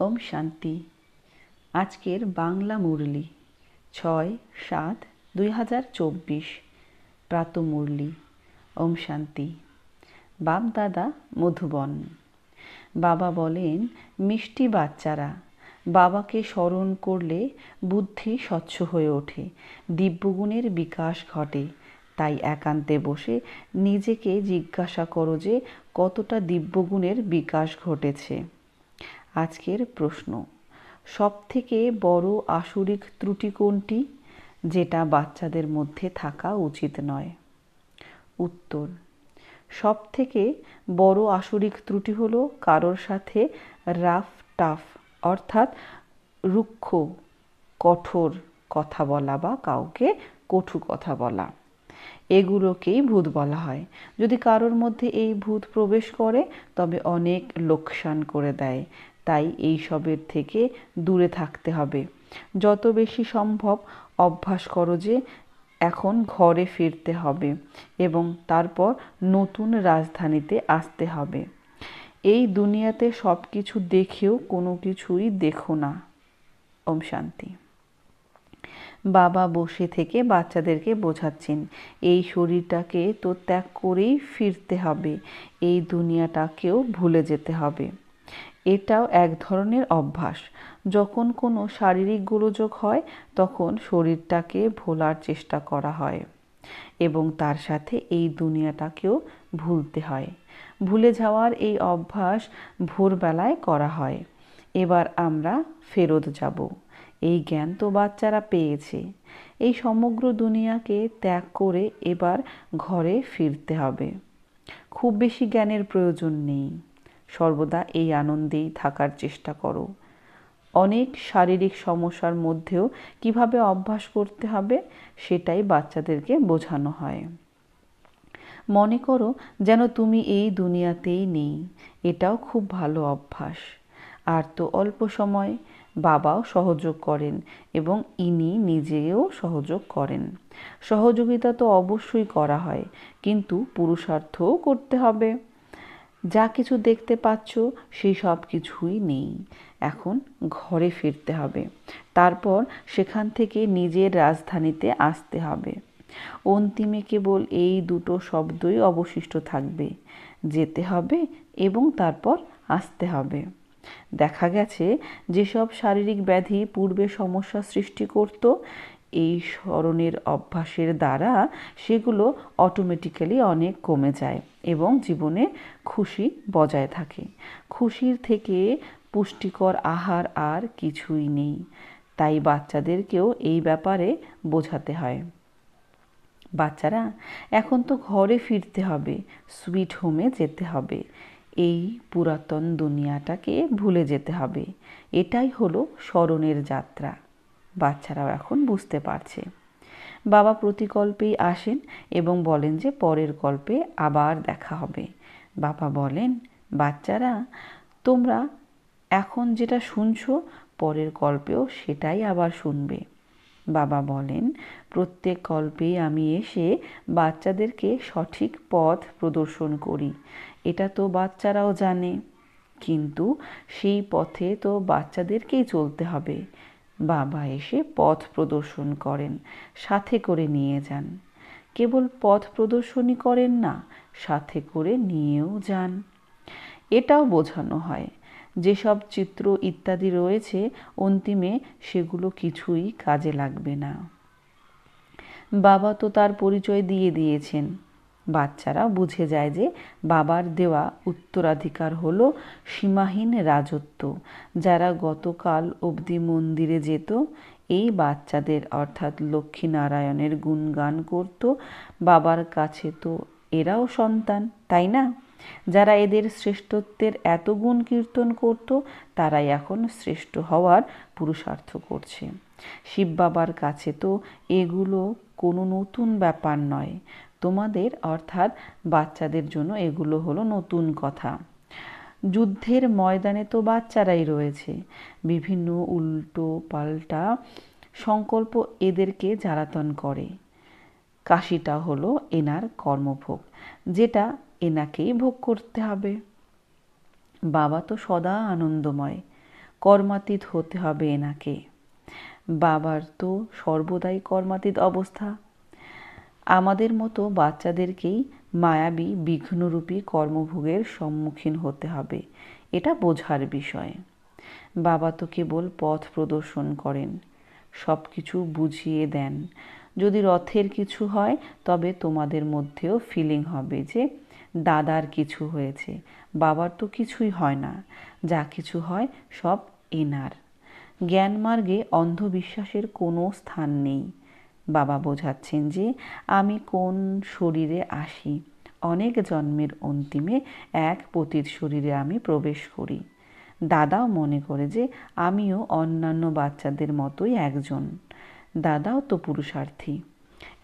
ওম শান্তি। আজকের বাংলা মুরলি, ছয় সাত দুই হাজার চব্বিশ। প্রাত মুরলি, ওম শান্তি। বাপ দাদা মধুবন। বাবা বলেন, মিষ্টি বাচ্চারা, বাবাকে স্মরণ করলে বুদ্ধি স্বচ্ছ হয়ে ওঠে, দিব্যগুণের বিকাশ ঘটে। তাই একান্তে বসে নিজেকে জিজ্ঞাসা করো যে, কতটা দিব্যগুণের বিকাশ ঘটেছে? আজকের প্রশ্ন। সবথেকে বড় আসরিক ত্রুটি কোনটি? যেটা বাচ্চাদের মধ্যে থাকা উচিত নয়। উত্তর সব থেকে বড় আসরিক ত্রুটি হলো কারোর সাথে রাফ, টাফ, অর্থাৎ রুক্ষ, কঠোর কথা বলা বা কাউকে কঠু কথা বলা। এগুলোকেই ভূত বলা হয়। যদি কারোর মধ্যে এই ভূত প্রবেশ করে, তবে অনেক লোকসান করে দেয়। তাই এই সবের থেকে দূরে থাকতে হবে। যত বেশি সম্ভব অভ্যাস করো যে, এখন ঘরে ফিরতে হবে এবং তারপর নতুন রাজধানীতে আসতে হবে। এই দুনিয়াতে সব কিছু দেখেও কোনো কিছুই দেখো না। ওম শান্তি। বাবা বসে থেকে বাচ্চাদেরকে বোঝাচ্ছেন, এই শরীরটাকে তো ত্যাগ করেই ফিরতে হবে, এই দুনিয়াটাকেও ভুলে যেতে হবে। এটাও এক ধরনের অভ্যাস। যখন কোনো শারীরিক গোলযোগ হয়, তখন শরীরটাকে ভোলার চেষ্টা করা হয় এবং তার সাথে এই দুনিয়াটাকেও ভুলতে হয়। ভুলে যাওয়ার এই অভ্যাস ভোরবেলায় করা হয়। এবার আমরা ফেরত যাব। এই জ্ঞান তো বাচ্চারা পেয়েছে। এই সমগ্র দুনিয়াকে ত্যাগ করে এবার ঘরে ফিরতে হবে। খুব বেশি জ্ঞানের প্রয়োজন নেই। সর্বদা এই আনন্দেই থাকার চেষ্টা করো। অনেক শারীরিক সমস্যার মধ্যেও কীভাবে অভ্যাস করতে হবে, সেটাই বাচ্চাদেরকে বোঝানো হয়। মনে করো যেন তুমি এই দুনিয়াতেই নেই, এটাও খুব ভালো অভ্যাস। আর তো অল্প সময় বাবাও সহযোগ করেন এবং ইনি নিজেও সহযোগ করেন। সহযোগিতা তো অবশ্যই করা হয়, কিন্তু পুরুষার্থও করতে হবে। যা কিছু দেখতে পাচ্ছ, সেই সব কিছুই নেই। এখন ঘরে ফিরতে হবে। তারপর সেখান থেকে নিজের রাজধানীতে আসতে হবে। অন্তিমে কেবল এই দুটো শব্দই অবশিষ্ট থাকবে। যেতে হবে এবং তারপর আসতে হবে। দেখা গেছে, যেসব শারীরিক ব্যাধি পূর্বে সমস্যা সৃষ্টি করত এই স্মরণের অভ্যাসের দ্বারা সেগুলো অটোমেটিক্যালি অনেক কমে যায় এবং জীবনে খুশি বজায় থাকে। খুশির থেকে পুষ্টিকর আহার আর কিছুই নেই। তাই বাচ্চাদেরকেও এই ব্যাপারে বোঝাতে হয়। বাচ্চারা, এখন তো ঘরে ফিরতে হবে সুইট হোমে যেতে হবে। এই পুরাতন দুনিয়াটাকে ভুলে যেতে হবে। এটাই হলো স্মরণের যাত্রা। বাচ্চারাও এখন বুঝতে পারছে। বাবা প্রতিকল্পেই আসেন এবং বলেন যে পরের কল্পে আবার দেখা হবে। বাবা বলেন, বাচ্চারা, তোমরা এখন যেটা শুনছো, পরের কল্পেও সেটাই আবার শুনবে। বাবা বলেন, প্রত্যেক কল্পে আমি এসে বাচ্চাদেরকে সঠিক পথ প্রদর্শন করি। এটা তো বাচ্চারাও জানে। কিন্তু সেই পথে তো বাচ্চাদেরকেই চলতে হবে। বাবা এসে পথ প্রদর্শন করেন, সাথে করে নিয়ে যান। কেবল পথ প্রদর্শনই করেন না, সাথে করে নিয়েও যান। এটাও বোঝানো হয়, যেসব চিত্র ইত্যাদি রয়েছে, অন্তিমে সেগুলো কিছুই কাজে লাগবে না। বাবা তো তার পরিচয় দিয়ে দিয়েছেন। বাচ্চারা বুঝে যায় যে বাবার দেওয়া উত্তরাধিকার হলো সীমাহীন রাজত্ব। যারা গতকাল অবধি মন্দিরে যেত, এই বাচ্চাদের অর্থাৎ লক্ষ্মীনারায়ণের গুণগান করত, বাবার কাছে তো এরাও সন্তান, তাই না? যারা এদের শ্রেষ্ঠত্বের এত গুণ কীর্তন করত, তারাই এখন শ্রেষ্ঠ হওয়ার পুরুষার্থ করছে। শিব বাবার কাছে তো এগুলো কোনো নতুন ব্যাপার নয়। তোমাদের, অর্থাৎ বাচ্চাদের জন্য এগুলো হলো নতুন কথা। যুদ্ধের ময়দানে তো বাচ্চারাই রয়েছে। বিভিন্ন উল্টো পাল্টা সংকল্প এদেরকে জ্বালাতন করে। কাশিটা হলো এনার কর্মভোগ, যেটা এনাকেই ভোগ করতে হবে। বাবা তো সদা আনন্দময়, কর্মাতীত হতে হবে এনাকে। বাবার তো সর্বদাই কর্মাতীত অবস্থা। আমাদের মতো বাচ্চাদেরকেই মায়াবী, বিঘ্নরূপী কর্মভোগের সম্মুখীন হতে হবে। এটা বোঝার বিষয়। বাবা তো কেবল পথ প্রদর্শন করেন সব কিছু বুঝিয়ে দেন। যদি রথের কিছু হয়, তবে তোমাদের মধ্যেও ফিলিং হবে যে দাদার কিছু হয়েছে, বাবার তো কিছুই হয় না, যা কিছু হয় সব এনার। জ্ঞানমার্গে অন্ধবিশ্বাসের কোনো স্থান নেই। বাবা বোঝাচ্ছেন যে আমি কোন শরীরে আসি। অনেক জন্মের অন্তিমে এক পতির শরীরে আমি প্রবেশ করি। দাদাও মনে করে যে আমিও অন্যান্য বাচ্চাদের মতোই একজন। দাদাও তো পুরুষার্থী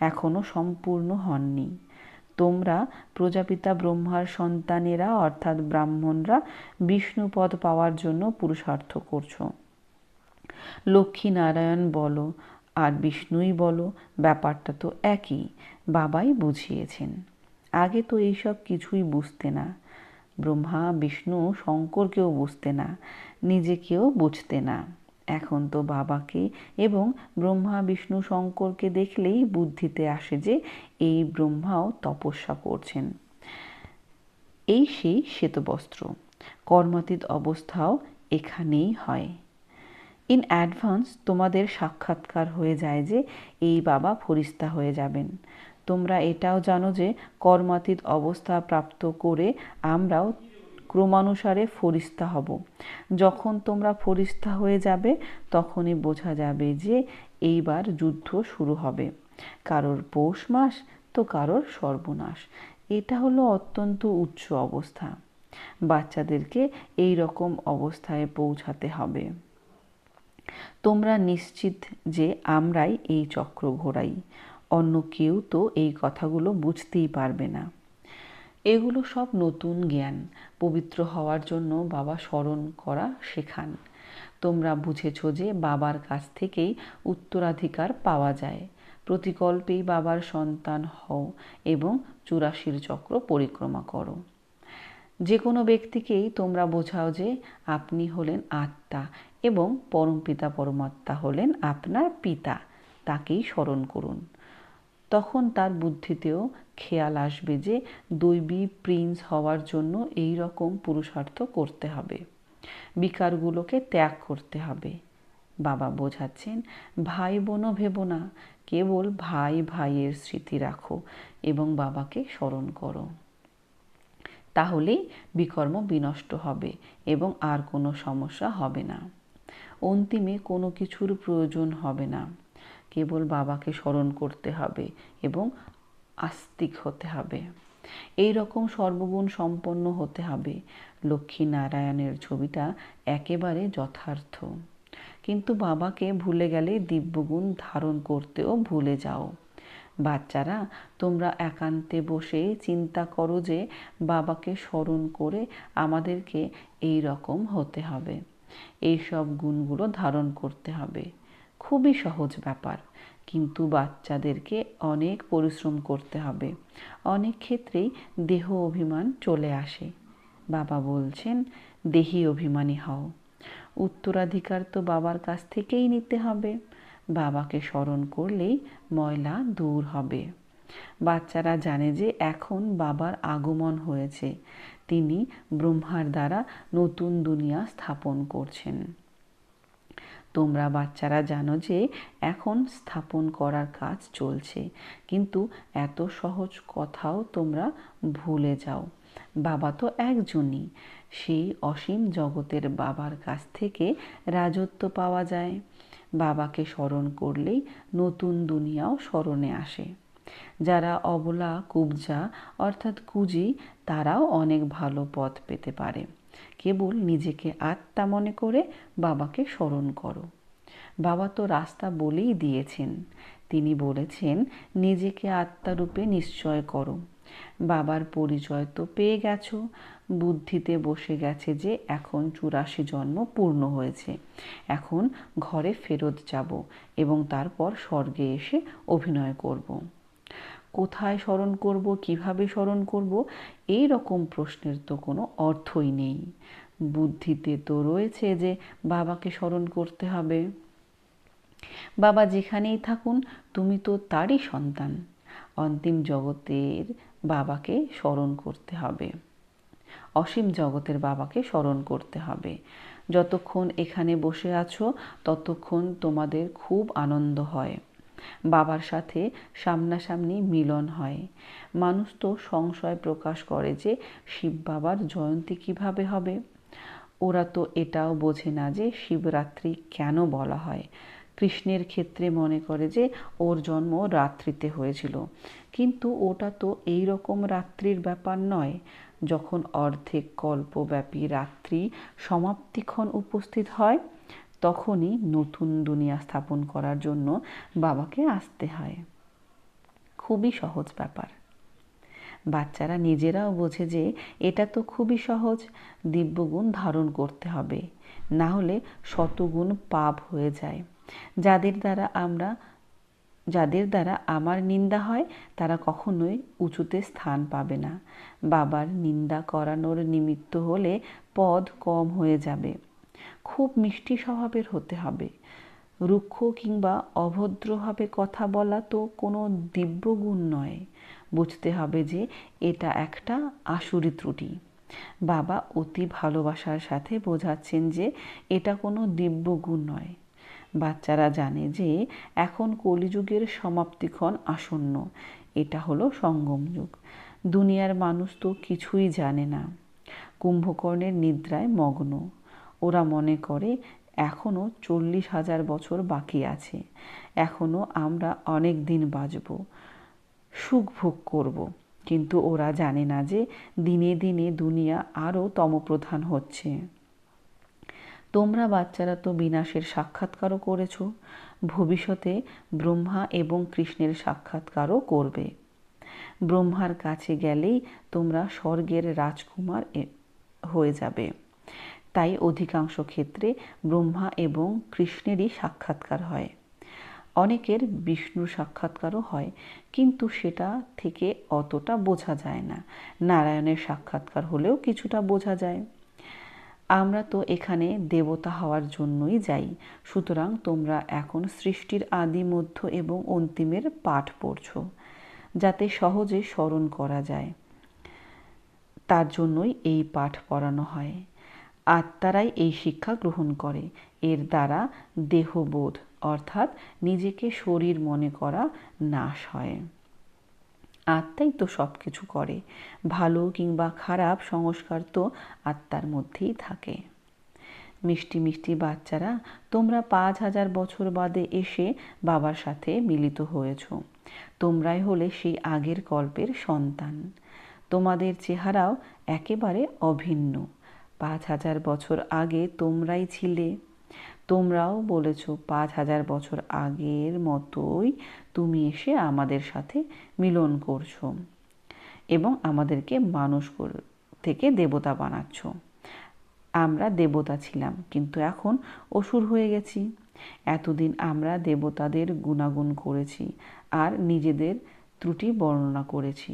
এখনও সম্পূর্ণ হননি। তোমরা প্রজাপিতা ব্রহ্মার সন্তানেরা, অর্থাৎ ব্রাহ্মণরা, বিষ্ণুপদ পাওয়ার জন্য পুরুষার্থ করছ। লক্ষ্মী নারায়ণ বলো আর বিষ্ণুই বলো, ব্যাপারটা তো একই, বাবাই বুঝিয়েছেন। আগে তো এইসব কিছুই বুঝতে না। ব্রহ্মা, বিষ্ণু, শঙ্করকেও বুঝতে না, নিজেকেও বুঝতে না। এখন তো বাবাকে এবং ব্রহ্মা, বিষ্ণু, শঙ্করকে দেখলেই বুদ্ধিতে আসে যে এই ব্রহ্মাও তপস্যা করছেন। এই সেই শ্বেতবস্ত্র। কর্মাতীত অবস্থাও এখানেই হয়। ইন অ্যাডভান্স তোমাদের সাক্ষাৎকার হয়ে যায় যে এই বাবা ফরিস্তা হয়ে যাবেন। তোমরা এটাও জানো যে কর্মাতীত অবস্থা প্রাপ্ত করে আমরাও ক্রমানুসারে ফরিস্তা হব। যখন তোমরা ফরিস্তা হয়ে যাবে, তখনই বোঝা যাবে যে এইবার যুদ্ধ শুরু হবে। কারোর পৌষ মাস তো কারোর সর্বনাশ। এটা হলো অত্যন্ত উচ্চ অবস্থা। বাচ্চাদেরকে এই রকম অবস্থায় পৌঁছাতে হবে। তোমরা নিশ্চিত যে আমরাই এই চক্র ঘোরাই অন্য কেউ তো এই কথাগুলো বুঝতেই পারবে না। এগুলো সব নতুন জ্ঞান। পবিত্র হওয়ার জন্য বাবা স্মরণ করা শেখান। তোমরা বুঝেছ যে বাবার কাছ থেকেই উত্তরাধিকার পাওয়া যায়। প্রতিকল্পেই বাবার সন্তান হও এবং চুরাশির চক্র পরিক্রমা করো। যে কোনো ব্যক্তিকেই তোমরা বোঝাও যে আপনি হলেন আত্মা এবং পরমপিতা পরমাত্মা হলেন আপনার পিতা। তাকেই স্মরণ করুন। তখন তার বুদ্ধিতেও খেয়াল আসবে যে দৈবী প্রিন্স হওয়ার জন্য এই রকম পুরুষার্থ করতে হবে। বিকারগুলোকে ত্যাগ করতে হবে। বাবা বোঝাচ্ছেন, ভাই বোনও ভেবো না, কেবল ভাই ভাইয়ের স্মৃতি রাখো এবং বাবাকে স্মরণ করো। তাহলেই বিকর্ম বিনষ্ট হবে এবং আর কোনো সমস্যা হবে না। অন্তিমে কোনো কিছুর প্রয়োজন হবে না। কেবল বাবাকে স্মরণ করতে হবে এবং আস্তিক হতে হবে। এই রকম সর্বগুণ সম্পন্ন হতে হবে। লক্ষ্মী নারায়ণের ছবিটা একেবারে যথার্থ। কিন্তু বাবাকে ভুলে গেলে দিব্যগুণ ধারণ করতেও ভুলে যাও। বাচ্চারা, তোমরা একান্তে বসে চিন্তা করো যে বাবাকে স্মরণ করে আমাদেরকে এই রকম হতে হবে। এই সব গুণগুলো ধারণ করতে হবে। খুবই সহজ ব্যাপার। কিন্তু বাচ্চাদেরকে অনেক পরিশ্রম করতে হবে। অনেক ক্ষেত্রেই দেহ অভিমান চলে আসে। বাবা বলছেন, দেহি অভিমানী হও। উত্তরাধিকার তো বাবার কাছ থেকেই নিতে হবে। বাবাকে স্মরণ করলেই ময়লা দূর হবে। বাচ্চারা জানে যে এখন বাবার আগমন হয়েছে। তিনি ব্রহ্মার দ্বারা নতুন দুনিয়া স্থাপন করছেন। তোমরা বাচ্চারা জানো যে এখন স্থাপন করার কাজ চলছে, কিন্তু এত সহজ কথাও তোমরা ভুলে যাও। বাবা তো একজনই। সেই অসীম জগতের বাবার কাছ থেকে রাজত্ব পাওয়া যায়। বাবাকে স্মরণ করলেই নতুন দুনিয়াও স্মরণে আসে। যারা অবলা, কুবজা অর্থাৎ কুজি, তারাও অনেক ভালো পথ পেতে পারে। কেবল নিজেকে আত্মা মনে করে বাবাকে স্মরণ করো। বাবা তো রাস্তা বলেই দিয়েছেন। তিনি বলেছেন, নিজেকে আত্মারূপে নিশ্চয় করো। বাবার পরিচয় তো পেয়ে গেছো। বুদ্ধিতে বসে গেছে যে এখন চুরাশি জন্ম পূর্ণ হয়েছে। এখন ঘরে ফেরত যাব এবং তারপর স্বর্গে এসে অভিনয় করব। কোথায় স্মরণ করব, কীভাবে স্মরণ করব, এই রকম প্রশ্নের তো কোনো অর্থই নেই। বুদ্ধিতে তো রয়েছে যে বাবাকে স্মরণ করতে হবে। বাবা যেখানেই থাকুন, তুমি তো তারই সন্তান। অন্তিম জগতের বাবাকে স্মরণ করতে হবে। অসীম জগতের বাবাকে স্মরণ করতে হবে। যতক্ষণ এখানে বসে আছো, ততক্ষণ তোমাদের খুব আনন্দ হয়। বাবার সাথে সামনাসামনি মিলন হয়। মানুষ তো সংশয় প্রকাশ করে যে, শিব বাবার জয়ন্তী কীভাবে হবে? ওরা তো এটাও বোঝে না যে, শিবরাত্রি কেন বলা হয়? কৃষ্ণের ক্ষেত্রে মনে করে যে ওর জন্ম রাত্রিতে হয়েছিল। কিন্তু ওটা তো এই রকম রাত্রির ব্যাপার নয়। যখন অর্ধেক কল্পব্যাপী রাত্রি সমাপ্তিক্ষণ উপস্থিত হয়, তখনই নতুন দুনিয়া স্থাপন করার জন্য বাবাকে আসতে হয়। খুবই সহজ ব্যাপার। বাচ্চারা নিজেরাও বোঝে যে এটা তো খুবই সহজ, দিব্যগুণ ধারণ করতে হবে। না হলে শতগুণ পাপ হয়ে যায়। যাদের দ্বারা আমরা, যাদের দ্বারা আমার নিন্দা হয়, তারা কখনোই উঁচুতে স্থান পাবে না। বাবার নিন্দা করানোর নিমিত্ত হলে পদ কম হয়ে যাবে। খুব মিষ্টি স্বভাবের হতে হবে। রুক্ষ কিংবা অভদ্রভাবে কথা বলা তো কোনো দিব্য গুণ নয়। বুঝতে হবে যে এটা একটা আসুরি ত্রুটি। বাবা অতি ভালোবাসার সাথে বোঝাচ্ছেন যে এটা কোনো দিব্য গুণ নয়। বাচ্চারা জানে যে এখন কলিযুগের সমাপ্তিক্ষণ আসন্ন। এটা হলো সঙ্গম যুগ। দুনিয়ার মানুষ তো কিছুই জানে না। কুম্ভকর্ণের নিদ্রায় মগ্ন। ওরা মনে করে এখনও চল্লিশ হাজার বছর বাকি আছে। এখনও আমরা অনেক দিন বাঁচব। সুখ ভোগ করব। কিন্তু ওরা জানে না যে দিনে দিনে দুনিয়া আরও তমপ্রধান হচ্ছে। তোমরা বাচ্চারা তো বিনাশের সাক্ষাৎকারও করেছ, ভবিষ্যতে ব্রহ্মা এবং কৃষ্ণের সাক্ষাৎকারও করবে। ব্রহ্মার কাছে গেলেই তোমরা স্বর্গের রাজকুমার হয়ে যাবে। তাই অধিকাংশ ক্ষেত্রে ব্রহ্মা এবং কৃষ্ণেরই সাক্ষাৎকার হয়। অনেকের বিষ্ণুর সাক্ষাৎকারও হয়, কিন্তু সেটা থেকে অতটা বোঝা যায় না। নারায়ণের সাক্ষাৎকার হলেও কিছুটা বোঝা যায়। আমরা তো এখানে দেবতা হওয়ার জন্যই যাই। সুতরাং তোমরা এখন সৃষ্টির আদি, মধ্য এবং অন্তিমের পাঠ পড়ছ, যাতে সহজে স্মরণ করা যায়। তার জন্যই এই পাঠ পড়ানো হয়। আত্মারাই এই শিক্ষা গ্রহণ করে। এর দ্বারা দেহবোধ, অর্থাৎ নিজেকে শরীর মনে করা, নাশ হয়। আত্মাই তো সব কিছু করে। ভালো কিংবা খারাপ সংস্কার তো আত্মার মধ্যেই থাকে। মিষ্টি মিষ্টি বাচ্চারা, তোমরা পাঁচ হাজার বছর বাদে এসে বাবার সাথে মিলিত হয়েছ। তোমরাই হলে সেই আগের কল্পের সন্তান। তোমাদের চেহারাও একেবারে অভিন্ন। পাঁচ হাজার বছর আগে তোমরাই ছিলে। তোমরাও বলেছ, পাঁচ হাজার বছর আগের মতোই তুমি এসে আমাদের সাথে মিলন করছ এবং আমাদেরকে মানুষ থেকে দেবতা বানাচ্ছ। আমরা দেবতা ছিলাম, কিন্তু এখন অসুর হয়ে গেছি। এতদিন আমরা দেবতাদের গুণাগুণ করেছি আর নিজেদের ত্রুটি বর্ণনা করেছি।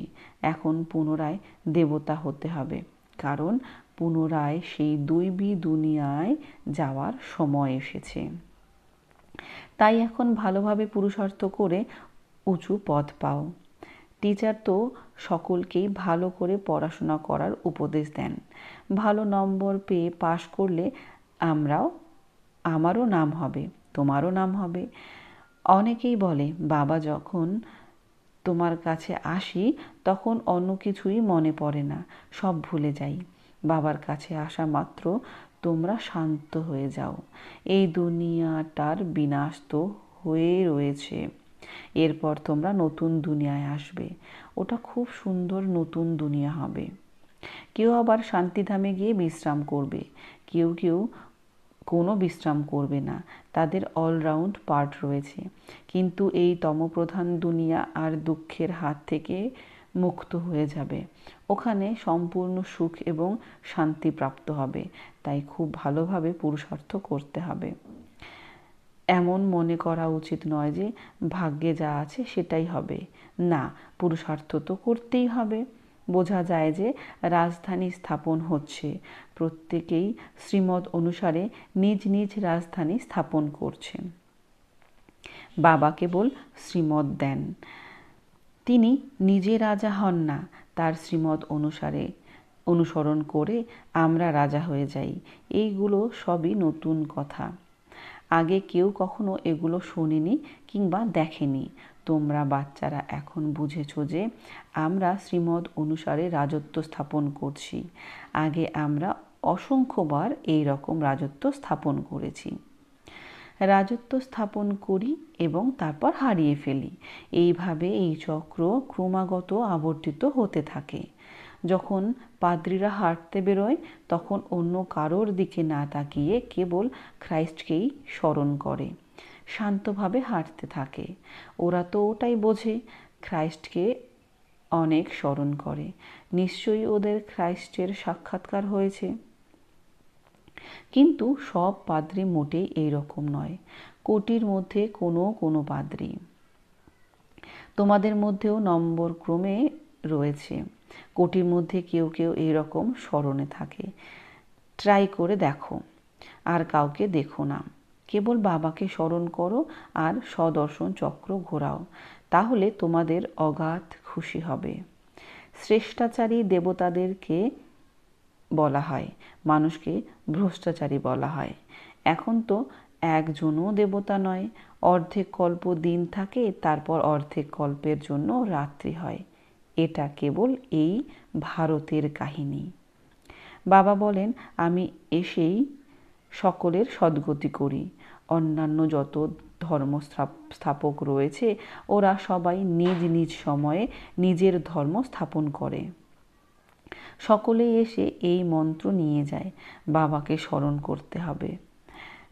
এখন পুনরায় দেবতা হতে হবে, কারণ পুনরায় সেই দৈবী দুনিয়ায় যাওয়ার সময় এসেছে। তাই এখন ভালোভাবে পুরুষার্থ করে উঁচু পথ পাও। টিচার তো সকলকেই ভালো করে পড়াশোনা করার উপদেশ দেন। ভালো নম্বর পেয়ে পাশ করলে আমরাও, আমারও নাম হবে, তোমারও নাম হবে। অনেকেই বলে, বাবা যখন তোমার কাছে আসি, তখন অন্য কিছুই মনে পড়ে না, সব ভুলে যাই। বাবার কাছে আসা মাত্র তোমরা শান্ত হয়ে যাও। এই দুনিয়াটার বিনাশ তো হয়ে রয়েছে। এরপর তোমরা নতুন দুনিয়ায় আসবে। ওটা খুব সুন্দর নতুন দুনিয়া হবে। কেউ আবার শান্তিধামে গিয়ে বিশ্রাম করবে। কেউ কেউ কোনো বিশ্রাম করবে না। তাদের অলরাউন্ড পার্ট রয়েছে। কিন্তু এই তমপ্রধান দুনিয়া আর দুঃখের হাত থেকে মুক্ত হয়ে যাবে। ওখানে সম্পূর্ণ সুখ এবং শান্তি প্রাপ্ত হবে। তাই খুব ভালোভাবে পুরুষার্থ করতে হবে। এমন মনে করা উচিত নয় যে, ভাগ্যে যা আছে সেটাই হবে। না, পুরুষার্থ তো করতেই হবে। বোঝা যায় যে, রাজধানী স্থাপন হচ্ছে। প্রত্যেকেই শ্রীমদ অনুসারে নিজ নিজ রাজধানী স্থাপন করছেন। বাবা কেবল শ্রীমদ দেন। তিনি নিজে রাজা হন না, তার শ্রীমদ অনুসারে অনুসরণ করে আমরা রাজা হয়ে যাই। এইগুলো সবই নতুন কথা। আগে কেউ কখনো এগুলো শোনেনি কিংবা দেখেনি। তোমরা বাচ্চারা এখন বুঝেছ যে আমরা শ্রীমদ অনুসারে রাজত্ব স্থাপন করছি। আগে আমরা অসংখ্যবার এই রকম রাজত্ব স্থাপন করেছি। রাজত্ব স্থাপন করি এবং তারপর হারিয়ে ফেলি। এইভাবে এই চক্র ক্রমাগত আবর্তিত হতে থাকে। যখন পাদ্রীরা হাঁটতে বেরোয়, তখন অন্য কারোর দিকে না তাকিয়ে কেবল খ্রাইস্টকেই স্মরণ করে। শান্তভাবে হাঁটতে থাকে। ওরা তো ওটাই বোঝে, খ্রাইস্টকে অনেক স্মরণ করে। নিশ্চয়ই ওদের খ্রাইস্টের সাক্ষাৎকার হয়েছে। কিন্তু সব পাদ্রি মোটেই এই রকম নয়। কোটির মধ্যে কোনো কোনো পাদ্রি। তোমাদের মধ্যেও নম্বর ক্রমে রয়েছে। কোটির মধ্যে কেউ কেউ এইরকম স্মরণে থাকে। ট্রাই করে দেখো। আর কাউকে দেখো না। কেবল বাবাকে স্মরণ করো আর সদর্শন চক্র ঘোরাও। তাহলে তোমাদের অগাধ খুশি হবে। শ্রেষ্ঠাচারী দেবতাদেরকে বলা হয়। মানুষকে ভ্রষ্টাচারী বলা হয়। এখন তো একজনও দেবতা নয়, অর্ধেক কল্প দিন থাকে, তারপর অর্ধেক কল্পের জন্য রাত্রি হয়। এটা কেবল এই ভারতের কাহিনী। বাবা বলেন, আমি এসেই সকলের সদ্গতি করি। অন্যান্য যত ধর্ম স্থাপক রয়েছে, ওরা সবাই নিজ নিজ সময়ে নিজের ধর্ম স্থাপন করে। সকলেই এসে এই মন্ত্র নিয়ে যায়, বাবাকে স্মরণ করতে হবে।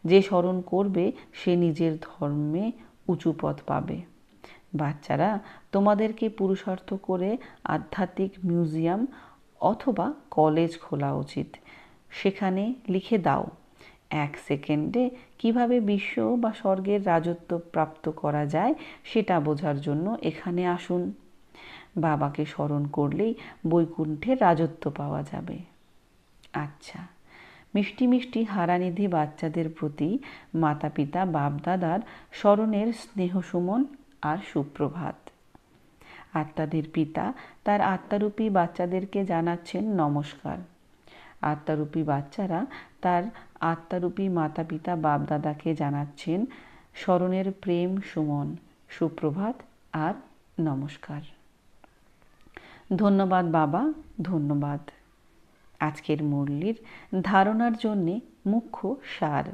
যে স্মরণ করবে, সে নিজের ধর্মে উঁচু পথ পাবে। বাচ্চারা, তোমাদেরকে পুরুষার্থ করে আধ্যাত্মিক মিউজিয়াম অথবা কলেজ খোলা উচিত। সেখানে লিখে দাও, এক সেকেন্ডে কীভাবে বিশ্ব বা স্বর্গের রাজত্ব প্রাপ্ত করা যায় সেটা বোঝার জন্য এখানে আসুন। বাবাকে স্মরণ করলেই বৈকুণ্ঠের রাজত্ব পাওয়া যাবে। আচ্ছা মিষ্টি মিষ্টি হারানিধি বাচ্চাদের প্রতি মাতা পিতা বাপদাদার স্মরণের স্নেহসুমন আর সুপ্রভাত। আত্মাদের পিতা তার আত্মারূপী বাচ্চাদেরকে জানাচ্ছেন নমস্কার। আত্মারূপী বাচ্চারা তার আত্মারূপী মাতা পিতা বাপদাদাকে জানাচ্ছেন স্মরণের প্রেম সুমন, সুপ্রভাত আর নমস্কার। ধন্যবাদ বাবা, ধন্যবাদ। আজকের মুরলির ধারণার জন্যে মুখ্য সার।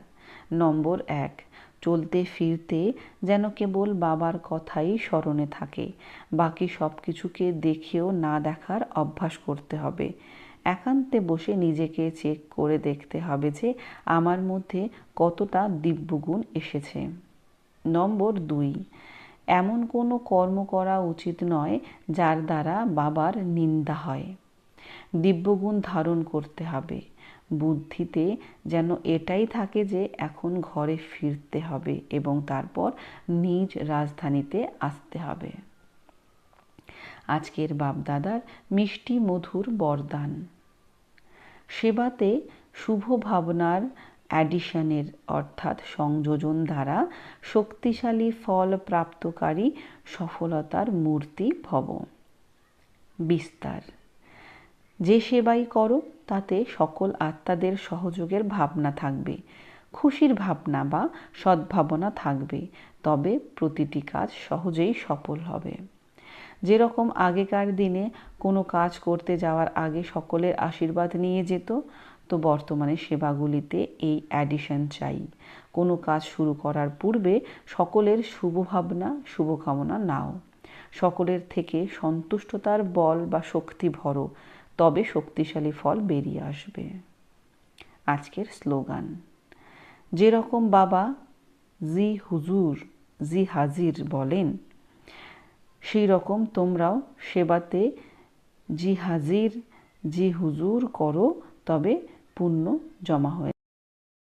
নম্বর এক, চলতে ফিরতে যেন কেবল বাবার কথাই স্মরণে থাকে, বাকি সব কিছুকে দেখেও না দেখার অভ্যাস করতে হবে। একান্তে বসে নিজেকে চেক করে দেখতে হবে যে আমার মধ্যে কতটা দিব্যগুণ এসেছে। নম্বর দুই এমন কোনো কর্ম করা উচিত নয় যার দ্বারা বাবার নিন্দা হয়। দিব্যগুণ ধারণ করতে হবে। বুদ্ধিতে যেন এটাই থাকে যে এখন ঘরে ফিরতে হবে এবং তারপর নিজ রাজধানীতে আসতে হবে। আজকের বাপদাদার মিষ্টি মধুর বরদান। সেবাতে শুভ ভাবনার অ্যাডিশনের অর্থাৎ সংযোজন দ্বারা শক্তিশালী ফল প্রাপ্তকারী সফলতার মূর্তি ভব বিস্তার। যে সেবাই করো, তাতে সকল আত্মাদের সহযোগের ভাবনা থাকবে, খুশির ভাবনা বা সদ্ভাবনা থাকবে, তবে প্রতিটি কাজ সহজেই সফল হবে। যেরকম আগেকার দিনে কোনো কাজ করতে যাওয়ার আগে সকলের আশীর্বাদ নিয়ে যেত তো বর্তমানে সেবাগুলিতে এই অ্যাডিশন চাই। কোনো কাজ শুরু করার পূর্বে সকলের শুভ ভাবনা শুভকামনা নাও। সকলের থেকে সন্তুষ্টতার বল বা শক্তি ভরো, তবে শক্তিশালী ফল বেরিয়ে আসবে। আজকের স্লোগান, যেরকম বাবা জি হুজুর, জি হাজির বলেন, সেই রকম তোমরাও সেবাতে জি হাজির, জি হুজুর করো, তবে পুণ্য জমা হয়ে